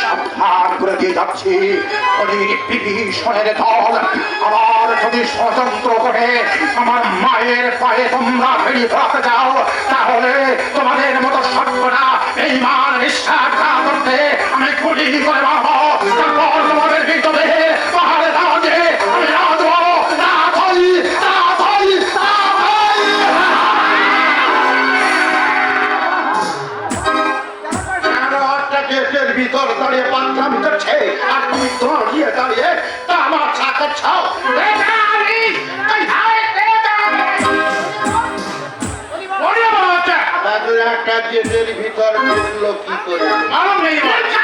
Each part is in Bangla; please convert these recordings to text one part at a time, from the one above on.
সাবধান করে দিয়ে যাচ্ছি। দল যদি স্বতন্ত্র করে আমার মায়ের পায়ে তোমরা ফেরি যাও তাহলে তোমাদের গেটের ভিতর দাঁড়িয়ে পাঁচলাম করছে আর তুমি দাঁড়িয়ে দাঁড়িয়ে তামাশা করছ দাদু একটা জেলের ভিতর ঢুকলো কি করে? ও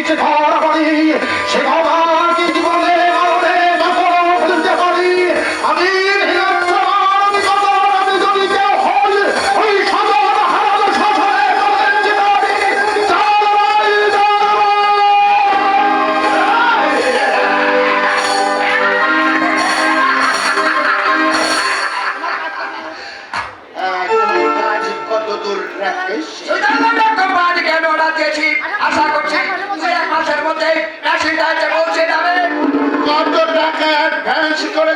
ফেলেছিস ধরা পড়ি কোম্পানিকে করেছ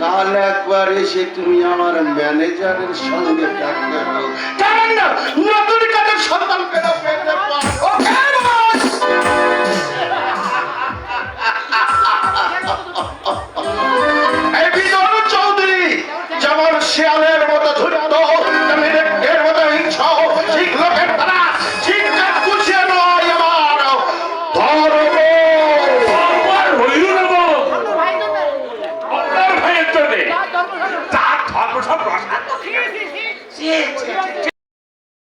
কাল একবার এসে তুমি আমার ম্যানেজারের সঙ্গে দেখা নতুন কাজের সন্ধান পেল পেল धुरा दो मेरे पेड़ मत हिंसा हो सीख लो